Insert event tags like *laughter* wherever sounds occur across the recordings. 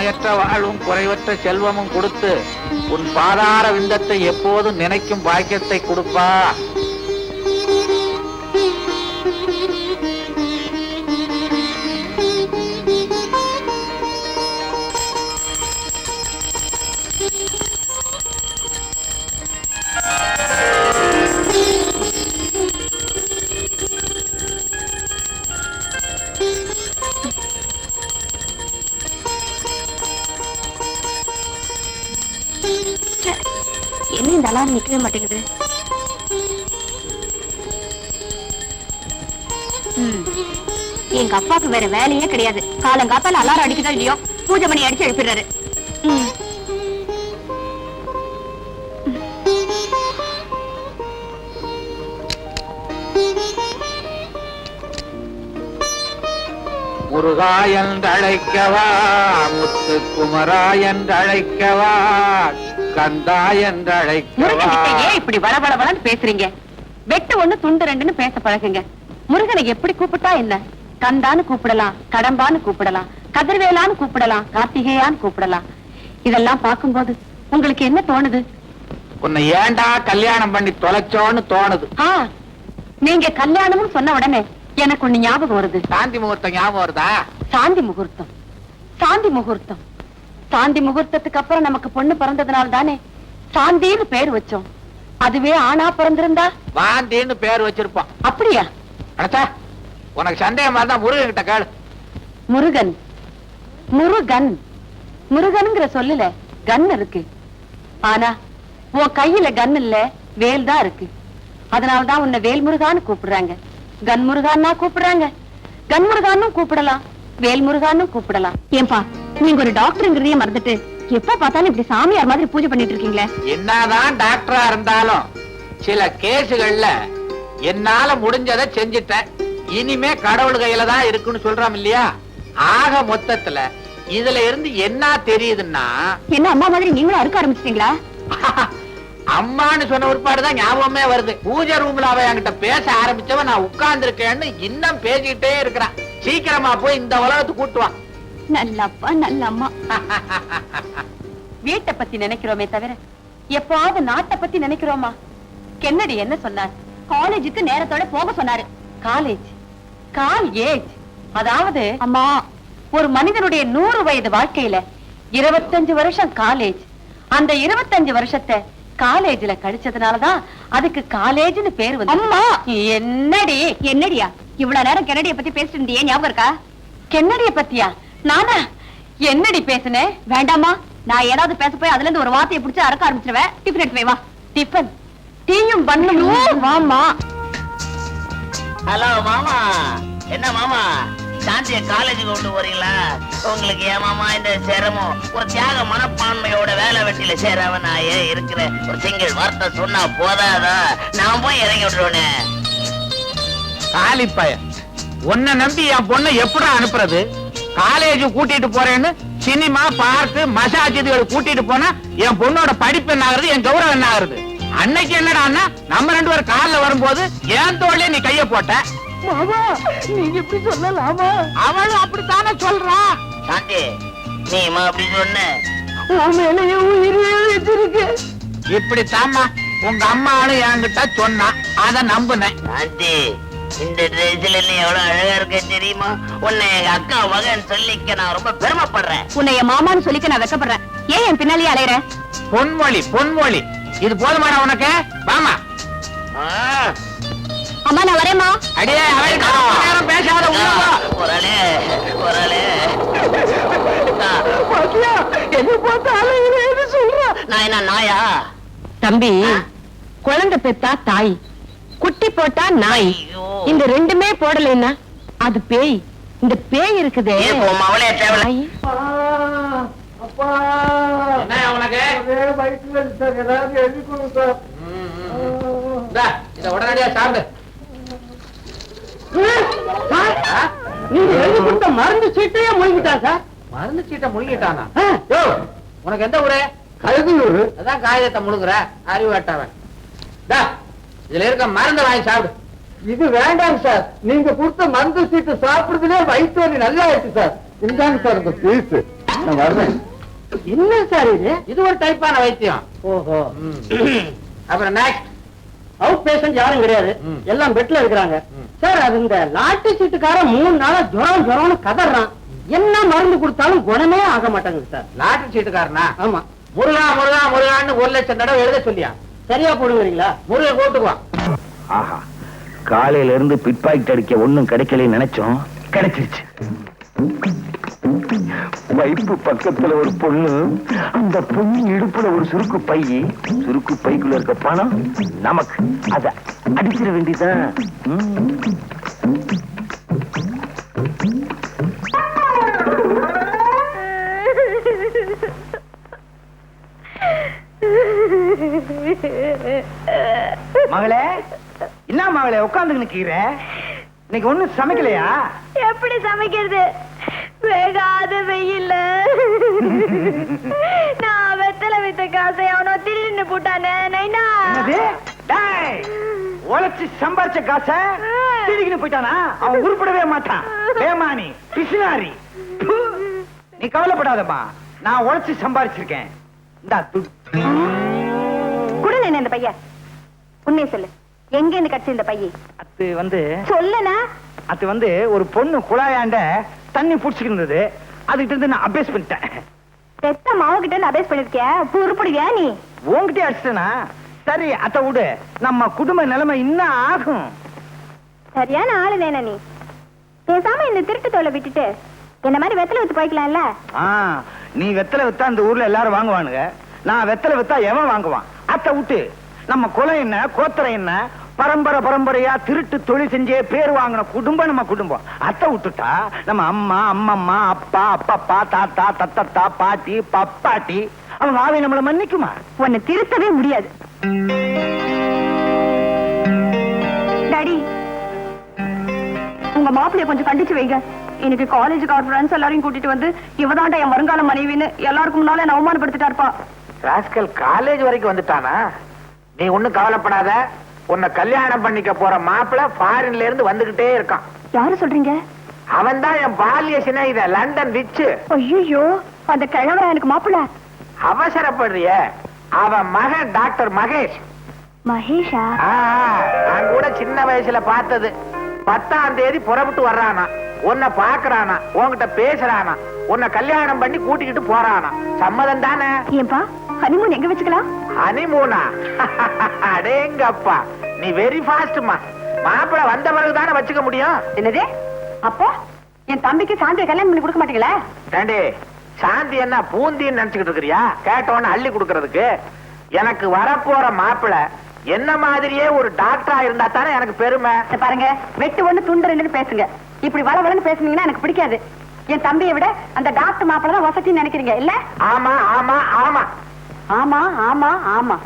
நோயற்ற வாழ்வும் குறைவற்ற செல்வமும் கொடுத்து உன் பாதார விந்தத்தை எப்போதும் நினைக்கும் பாக்கியத்தை கொடுப்பா. என்ன நிற்கவே நிக்கவே மாட்டேங்குது ம். எங்க அப்பாவுக்கு வேற வேலையே கிடையாது காலங்காத்தால அலாரம் அடிக்குதா இல்லையோ பூஜை மணி அடிச்சு எழுப்பிடுறாரு ம். முருகா என்றழைக்கவா முத்து குமரா என்றழைக்கவா கந்தா என்றழைக்கவா? ஏன் இப்படி வளவளவளன்னு பேசுறீங்க? வெட்டு ஒண்ணு துண்டு ரெண்டுன்னு பேச பழகுங்க. முருகனை எப்படி கூப்பிட்டா என்ன? கந்தான்னு கூப்பிடலாம் கடம்பான்னு கூப்பிடலாம் கதிர்வேலான்னு கூப்பிடலாம் கார்த்திகேயான்னு கூப்பிடலாம். இதெல்லாம் பார்க்கும்போது உங்களுக்கு என்ன தோணுது? உன்னை ஏன்டா கல்யாணம் பண்ணி தொலைச்சோன்னு தோணுது? நீங்க கல்யாணம்னு சொன்ன உடனே எனக்கு ஒண்ணு ஞாபகம் வருது. சாந்தி முகூர்த்தம் ஞாபகம் வருதா? சாந்தி முகூர்த்தம். சாந்தி முகூர்த்தம். சாந்தி முகூர்த்தத்துக்கு அப்புறம் நமக்கு பொண்ணு பிறந்ததுனால தானே? சாந்தின்னு பேர் வச்சோம். அதுவே ஆணா பிறந்திருந்தா? வாந்தின்னு பேர் வச்சிருப்பான் அப்படியா? அடச்சா உனக்கு சந்தேகமா இருந்தா முருகன் கிட்ட கேளு. முருகன். முருகன். முருகனுங்கிற சொல்லல கன் இருக்கு. ஆனா உன் கையில கன் இல்ல வேல் தான் இருக்கு. அதனாலதான் உன்னை வேல் முருகான்னு கூப்பிடுறாங்க. கன் முருகான்னா கூப்பிடுறாங்க. கன் முருகான்னு கூப்பிடலாம் வேல் முருகான்னு கூப்பிடலாம். ஏன்பா நீங்க ஒரு டாக்டருங்கிறதையே மறந்துட்டு எப்ப பார்த்தாலும் இப்படி சாமியார் மாதிரி பூஜை பண்ணிட்டு இருக்கீங்களே? என்னதான் டாக்டரா இருந்தாலும் சில கேஸுகள்ல என்னால முடிஞ்சதை செஞ்சுட்டேன். இனிமே கடவுள் கையில தான் இருக்குன்னு சொல்றோம் இல்லையா? ஆக மொத்தத்துல இதுல இருந்து என்ன தெரியுதுன்னா என்ன அம்மா மாதிரி நீங்களும் அறுக்க ஆரம்பிச்சிட்டீங்களா? *laughs* அம்மான்னு சொன்ன ஒருபாடுதான் ஞாபகமே வருது. பூஜை ரூம்ல அவ என்கிட்ட பேச ஆரம்பிச்சவன் நான் உட்கார்ந்துருக்கேன்னு இன்னும் பேசிக்கிட்டே இருக்கிறான். சீக்கிரமா போய் இந்த உலகத்துக்கு கூட்டுவான் நல்ல அப்பா நல்ல அம்மா. வீட்டை பத்தி நினைக்கிறோமே தவிர எப்பாவது நாட்டை பத்தி நினைக்கிறோமா? கென்னடி என்ன சொன்னார்? காலேஜுக்கு நேரத்தோட போக சொன்னாரு. காலேஜ் கால் ஏஜ். அதாவது அம்மா ஒரு மனிதனுடைய நூறு வயது வாழ்க்கையில இருபத்தஞ்சு வருஷம் காலேஜ். அந்த இருபத்தஞ்சு வருஷத்தை காலேஜ்ல கழிச்சதுனாலதான் அதுக்கு காலேஜ்னு பேர் வந்து அம்மா! என்னடி? என்னடியா? இவ்வளவு நேரம் கென்னடிய பத்தி பேசிட்டு இருந்தியே ஞாபகம் இருக்கா? கென்னடிய பத்தியா? நானா? என்னடி பேசுனேன் வேண்டாமா? நான் ஏதாவது பேச போய் அதுல இருந்து ஒரு வார்த்தையை பிடிச்சு அறக்க ஆரம்பிச்சிருவேன். டிஃபன் எடுத்து வை வா. டிஃபன் டீயும் பண்ணும். வாமா ஹலோ மாமா. என்ன மாமா? சாந்திய காலேஜுக்கு கொண்டு போறீங்களா? உங்களுக்கு ஏன் மாமா இந்த சிரமம்? ஒரு தியாக மனப்பான்மையோட வேலை வெட்டியில சேராம நான் ஏன் இருக்கிறேன் ஒரு சிங்கிள் வார்த்தை சொன்னா போதாதா? நான் போய் இறங்கி விட்டுருவேனே. காலிப்பய உன்னை நம்பி என் பொண்ணை எப்படி அனுப்புறது? காலேஜ் கூட்டிட்டு போறேன்னு சினிமா பார்க்கு மசாஜ் இதுகள் கூட்டிட்டு போனா என் பொண்ணோட படிப்பு என்ன ஆகுறது என் கௌரவம் என்ன ஆகுறது? அன்னைக்கு என்னடான்னா நம்ம ரெண்டு பேரும் கால்ல வரும்போது என் தோல்ல நீ கைய போட்ட? நீங்க இப்படி சொல்லலாமா? அவளும் அப்படித்தானே சொல்றா. சாந்தி நீமா அப்படி சொன்ன. இப்படி உங்க அம்மாவும் என்கிட்ட சொன்னா அத நம்புனேன். சாந்தி இந்த ட்ரெஸ்ல நீ எவ்வளவு அழகா இருக்க தெரியுமா? உன்னை எங்க அக்கா மகன் சொல்லிக்க நான் ரொம்ப பெருமைப்படுறேன். உன்னை என் மாமான்னு சொல்லிக்க நான் வெக்கப்படுறேன். ஏன் என் பின்னாலேயே அலையற? பொன்மொழி பொன்மொழி. இது போதுமாடா உனக்கு? வாமா. ஆ, அம்மா நான் வரேம்மா. அடியே நேரம் பேசாத உள்ள வா. குரலே குரலே நான் என்ன நாயா? தம்பி குழந்தை பெத்தா தாய். குட்டி போட்டா நாய். இந்த ரெண்டுமே போடலைன்னா அது பேய். இந்த பேய் இருக்குதே. உடனடியா சாப்பிடு. ஆ? நீங்க எழுதி கொடுத்த மருந்து சீட்டையே முழுங்கிட்டான் சார்? மருந்து சீட்டை முழுங்கிட்டானா உனக்கு எந்த ஊரு? கழுகுனூர் அதான் காகிதத்தை முழுங்குற அறிவாட்டவன். இதுல இருக்க மருந்தை வாங்கி சாப்பிடு. இது வேண்டாம் சார். நீங்க கொடுத்த மருந்து சீட்டு சாப்பிடுறதுலே வயிற்று வலி நல்லா ஆயிடுச்சு சார். இந்தாங்க சார் இந்த பீஸ். நான் என்ன சார் இது? இது ஒரு டைப்பான வைத்தியம். ஓஹோ. அப்புறம் நெக்ஸ்ட் அவுட் பேஷண்ட் யாரும் கிடையாது. எல்லாம் பெட்ல இருக்கிறாங்க. சார் அது இந்த லாட்டு சீட்டுக்காரன் மூணு நாளா ஜுரம் ஜுரம்னு கதறான். என்ன மருந்து கொடுத்தாலும் குணமே ஆக மாட்டேங்குது சார். லாட்டரி சீட்டுக்காரனா? ஆமா. முருகா முருகா முருகான்னு ஒரு லட்சம் தடவை எழுத சொல்லியா? சரியா போடுவீங்களா முருகன் கூட்டுக்குவான் ஆஹா காலையில இருந்து பிட்பாக்கெட் அடிக்க ஒண்ணும் கிடைக்கலன்னு நினைச்சோம். கிடைச்சிருச்சு. வைப்பு பக்கத்துல ஒரு பொண்ணு அந்த பொண்ணு இடுப்புல ஒரு சுருக்கு பை. சுருக்கு பைக்குள்ள இருக்க பணம் நமக்கு. அத அடிச்சிட வேண்டியதான் மகளே என்ன மகளே உட்கார்ந்து நிக்கிற? இன்னைக்கு ஒண்ணும் சமைக்கலையா? எப்படி சமைக்கிறது? வேகாத வெயில்ல. நான் வெத்தலை வித்த காசை அவனோ திருடின்னு போட்டானே நைனா? உழைச்சு சம்பாரிச்ச காசை திருடிக்கிட்டு போயிட்டானா? அவன் உருப்படவே மாட்டான். ஏமானி பிசுனாரி. நீ கவலைப்படாதம்மா நான் உழைச்சு சம்பாரிச்சிருக்கேன். இந்தா துட்டு குடுங்க என்ன இந்த பையன். உண்மையை சொல்லு. எங்க இருந்து கட்சி இந்த பையன்? அது வந்து சொல்லுனா அது வந்து ஒரு பொண்ணு குழாயாண்ட தண்ணி புடிச்சுக்கிட்டு இருந்தது. அதுகிட்ட இருந்து நான் அபேஸ் பண்ணிட்டேன். பெத்த மாவு கிட்ட இருந்து அபேஸ் பண்ணிருக்கிய? உருப்படுவியா நீ? உன்கிட்டயே அடிச்சிட்டேனா? சரி அத்த விடு. நம்ம குடும்ப நிலைமை இன்னும் ஆகும். சரியான ஆளு நேனா நீ? பேசாம இந்த திருட்டு தோலை விட்டுட்டு என்ன மாதிரி வெத்தலை வித்து போய்க்கலாம்ல? நீ வெத்தலை வித்தா இந்த ஊர்ல எல்லாரும் வாங்குவானுங்க. நான் வெத்தலை வித்தா எவன் வாங்குவான்? அத்த விட்டு. நம்ம குலம் என்ன கோத்திரம் என்ன? பரம்பரை பரம்பரையா திருட்டு தொழில் செஞ்சே பேர் வாங்கின குடும்பம் நம்ம குடும்பம். அத்தை விட்டுட்டா? நம்ம அம்மா அம்மம்மா அப்பா அப்பப்பா தாத்தா தத்தத்தா பாட்டி பப்பாட்டி. அவங்க ஆவி நம்மள மன்னிக்குமா? உன்னை திருத்தவே முடியாது. டாடி உங்க மாப்பிளைய கொஞ்சம் கண்டிச்சு வைங்க. இன்னைக்கு காலேஜுக்கு அவர் ஃப்ரெண்ட்ஸ் எல்லாரையும் கூட்டிட்டு வந்து இவதாண்டா என் வருங்கால மனைவின்னு எல்லாருக்கும் முன்னால என்ன அவமானப்படுத்திட்டாருப்பா ராஸ்கல் காலேஜ் வரைக்கும் வந்துட்டானா? நீ ஒண்ணும் கவலைப்படாத. உன்னை கல்யாணம் பண்ணிக்க போற மாப்பிள ஃபாரின்ல இருந்து வந்துகிட்டே இருக்கான். யாரு சொல்றீங்க? அவன் தான் என் பாலிய சிநேகித லண்டன் ரிச்சு ஐயோ அந்த கிழவரா எனக்கு மாப்பிள்ள அவசரப்படுறிய. அவன் மகன் டாக்டர் மகேஷ். மகேஷா? ஆ, நான் கூட சின்ன வயசுல பார்த்தது. பத்தாம் தேதி புறப்பட்டு வர்றானா? உன்னை பாக்குறானா உன்கிட்ட பேசுறானா? உன்னை கல்யாணம் பண்ணி கூட்டிக்கிட்டு போறானா? சம்மதம் தானே? ஏன்பா ஹனிமூன் எங்க வச்சுக்கலாம்? ஹனிமூனா *laughs* அடேங்கப்பா. நீ வெரி ஃபாஸ்ட்மா மாப்பிள வந்த பிறகு தானே வச்சுக்க முடியும்? என்னது? அப்போ? என் தம்பிக்கு சாந்தியை கல்யாணம் பண்ணி கொடுக்க மாட்டீங்களா? ஏண்டி சாந்தி என்ன பூந்தின்னு நினைச்சுக்கிட்டு இருக்கிறியா? கேட்டவன அள்ளி கொடுக்கறதுக்கு. எனக்கு வரப்போற மாப்பிள என்ன மாதிரியே ஒரு டாக்டரா இருந்தா தானே எனக்கு பெருமை? பாருங்க வெட்டு ஒண்ணு துண்டு ரெண்டுன்னு பேசுங்க. இப்படி வள வளன்னு பேசுனீங்கன்னா எனக்கு பிடிக்காது. என் தம்பியை விட அந்த டாக்டர் மாப்பிள்ள தான் வசதின்னு நினைக்கிறீங்க இல்ல? ஆமா ஆமா ஆமா. ஆமா ஆமா ஆமா.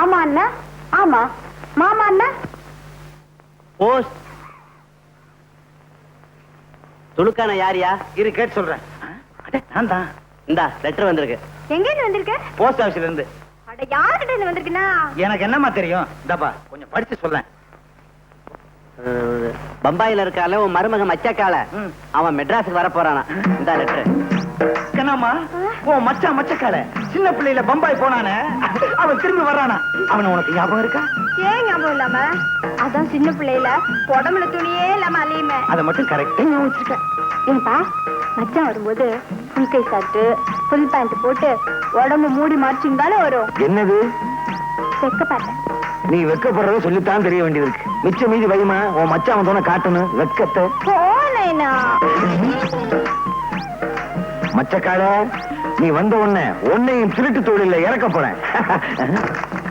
ஆமா அண்ணா ஆமா. மாமா அண்ணா. போஸ்ட் துணுக்கான யாரியா? இரு கேட்டு சொல்றேன். நான் தான் இந்தா லெட்டர் வந்திருக்கு. எங்க இருந்து வந்திருக்க போஸ்ட் ஆபீஸ்ல இருந்து. எனக்கு என்னம்மா தெரியும்? இந்தாப்பா கொஞ்சம் படிச்சு சொல்லேன் பம்பாயில இருக்கால உன் மருமக மச்சக்கால. அவன் மெட்ராஸுக்கு வர போறானா. இந்த லெட்டர் என்னம்மா உன் மச்சக்கால சின்ன பிள்ளையில பம்பாய் போனானே. அவன் திரும்பி வர்றானா. அவன உனக்கு ஞாபகம் இருக்கா? ஏன் ஞாபகம் இல்லாம? அதான் சின்ன பிள்ளையில உடம்புல துணியே இல்லாம அலையுமே அதை மட்டும் கரெக்டா ஞாபகம் வச்சிருக்கேன் ஏன்பா மச்சான் வரும்போது ஃபுல் கை ஷர்ட் ஃபுல் பேண்ட் போட்டு உடம்பு மூடி மறைச்சிருந்தாலும் வரும். என்னது? செக்க பார்த்தேன் நீ வெக்கப்படுறத சொல்லித்தான் தெரிய வேண்டியது இருக்கு மிச்ச மீதி வைமா உன் மச்சான் வந்தோன காட்டணும் வெக்கத்தை. போனேனா? மச்சக்கால நீ வந்த உடனே உன்னையும் திருட்டு தொழில இறக்க போறேன். *laughs*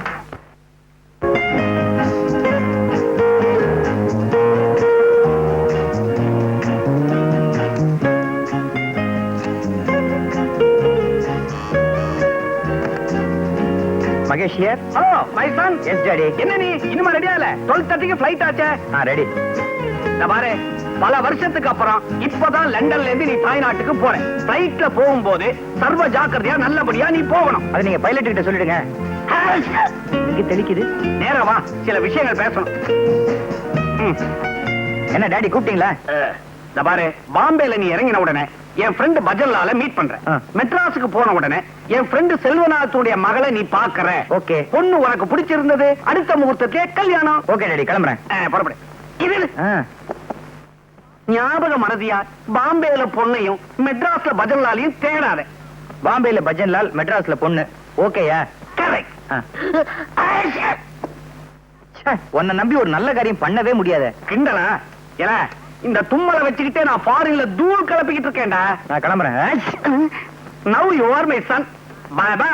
Mahesh here hello my son yes daddy என்ன நீ? இன்னுமா ரெடியா இல்ல? 12:30க்கு ஃளைட் ஆச்சே? ஆ ரெடி இந்த பாரு பல வருஷத்துக்கு அப்புறம் இப்பதான் லண்டன்ல இருந்து நீ தாய்நாட்டுக்கு போற. பிளைட்ல போகும்போது சர்வ ஜாக்கிரதையா நல்லபடியா நீ போகணும். அது நீங்க பைலட் கிட்ட சொல்லிடுங்க. இங்க தெளிக்குது? நேரா வா சில விஷயங்கள் பேசணும். என்ன டாடி கூப்பிட்டீங்களா? பாரு பாம்பேல நீ இறங்கின உடனே என் ஃப்ரெண்ட் பஜன்லால மீட் பண்றேன். மெட்ராஸுக்கு போன உடனே என் ஃப்ரெண்ட் செல்வநாதத்துடைய மகளை நீ பாக்குற ஓகே. பொண்ணு உனக்கு பிடிச்சிருந்தது அடுத்த முகூர்த்தத்திலே கல்யாணம். ஓகே டாடி கிளம்புறேன். புறப்படு. இது ஞாபக மறதியா? பாம்பேல பொண்ணையும் மெட்ராஸ்ல பஜன்லாலையும் தேடாத. பாம்பேல பஜன்லால் மெட்ராஸ்ல பொண்ணு. ஓகேயா? கரெக்ட் உன்னை நம்பி ஒரு நல்ல காரியம் பண்ணவே முடியாத. கிண்டலா? ஏல இந்த தும்மலை வச்சுக்கிட்டே நான் ஃபாரின்ல தூள் கிளப்பிக்கிட்டு இருக்கேன்டா. நான் கிளம்புறேன். Now you are my son bye bye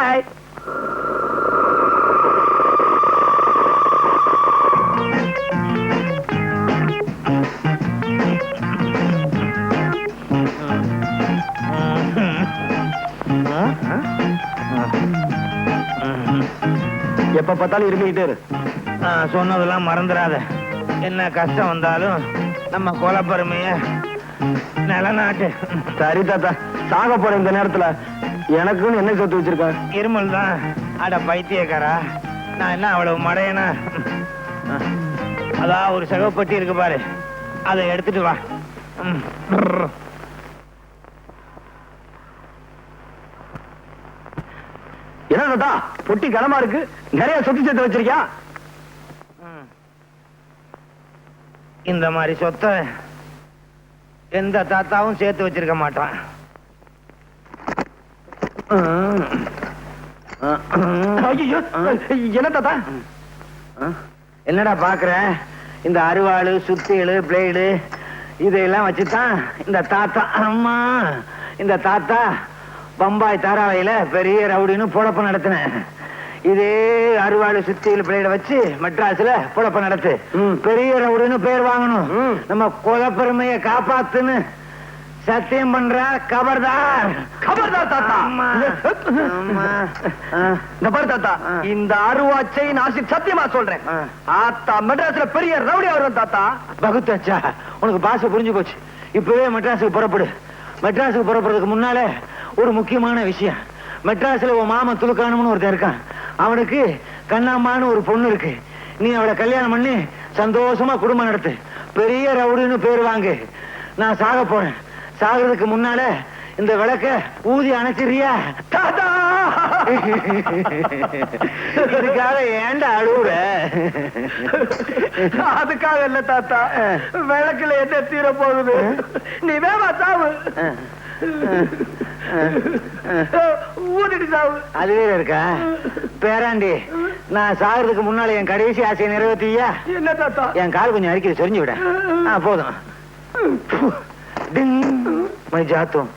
எப்ப பார்த்தாலும் இருந்துகிட்டே இரு. சொன்னதெல்லாம் மறந்துடாத. என்ன கஷ்டம் வந்தாலும் நம்ம கொலப்பெருமைய நிலநாட்டு. சரி தாத்தா சாக போற இந்த நேரத்துல எனக்குன்னு என்ன சொத்து வச்சிருக்க? இருமல் தான். அட பைத்தியக்காரா நான் என்ன அவ்வளவு மடையனா? அதான் ஒரு சகப்பட்டி இருக்கு பாரு. அதை எடுத்துட்டு வா. என்ன தாத்தா பொட்டி கனமா இருக்கு? நிறைய சொத்து சேர்த்து வச்சிருக்கியா ம். இந்த மாதிரி சொத்தை எந்த தாத்தாவும் சேர்த்து வச்சிருக்க மாட்டான். என்ன தாத்தா? என்னடா பாக்குற? இந்த அருவாளு சுத்தியல் பிளேடு இதையெல்லாம் வச்சுதான் இந்த தாத்தா. அம்மா இந்த தாத்தா பம்பாய் தாராவையில பெரிய ரவுடின்னு பொழப்பு நடத்தினேன். இதே அருவாளு சுத்தியல் பிளேட வச்சு மெட்ராஸ்ல பொழப்பு நடத்து. பெரிய ரவுடின்னு பேர் வாங்கணும். நம்ம குலப்பெருமையை காப்பாத்துன்னு சத்தியம் பண்ற கபர்தார். கபர்தார் தாத்தா. இந்த பாரு தாத்தா. இந்த அருவாச்சை நான் சத்தியமா சொல்றேன். ஆத்தா மெட்ராஸ்ல பெரிய ரவுடி வருவேன் தாத்தா. பகுத்தாச்சா உனக்கு பாச புரிஞ்சு போச்சு. இப்பவே மெட்ராஸுக்கு புறப்படு. மெட்ராஸுக்கு புறப்படுறதுக்கு முன்னாலே ஒரு முக்கியமான விஷயம். மெட்ராஸ்ல உன் மாமன் துலுக்கானம்னு ஒருத்தன் இருக்கான். அவனுக்கு கண்ணாம்மான்னு ஒரு பொண்ணு இருக்கு. நீ அவளை கல்யாணம் பண்ணி சந்தோஷமா குடும்பம் நடத்து. பெரிய ரவுடின்னு பேர் வாங்கு. நான் சாக போறேன். சாகிறதுக்கு முன்னால இந்த விளக்க ஊதி அணைச்சிறியா தாத்தா! இதுக்காக ஏன்டா அழுவுற? அதுக்காக இல்ல தாத்தா. விளக்குல என்ன தீர போகுது? நீ ஊதிட்டு சாவு. அதுவே இருக்கா? பேராண்டி நான் சாகிறதுக்கு முன்னால என் கடைசி ஆசையை நிறைவேற்றியா என்ன தாத்தா? என் கால் கொஞ்சம் அடிக்கடி சொரிஞ்சு விட. போதும். டிங். மை ஜாத்தும்.